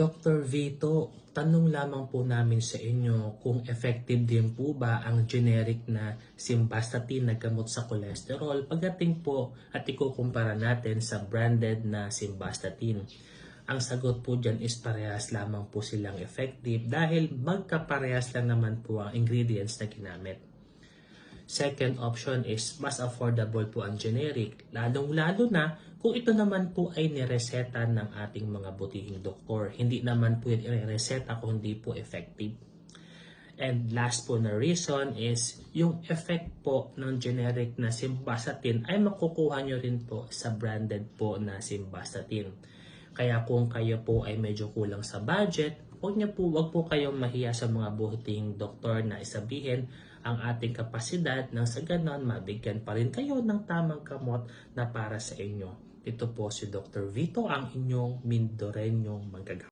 Dr. Vito, tanong lamang po namin sa inyo kung effective din po ba ang generic na simvastatin na gamot sa cholesterol pagdating po at ikukumpara natin sa branded na simvastatin. Ang sagot po dyan is parehas lamang po silang effective dahil magkaparehas lang naman po ang ingredients na ginamit. Second option is mas affordable po ang generic, lalong-lalo na kung ito naman po ay nireseta ng ating mga butihing doktor. Hindi naman po yan irereseta kung hindi po effective. And last po na reason is yung effect po ng generic na simvastatin ay makukuha nyo rin po sa branded po na simvastatin. Kaya kung kayo po ay medyo kulang sa budget, huwag niyo po, wag po kayong mahiya sa mga buting doktor na isabihin ang ating kapasidad nang sa ganon mabigyan pa rin kayo ng tamang kamot na para sa inyo. Ito po si Dr. Vito, ang inyong Mindorenyong manggagawa.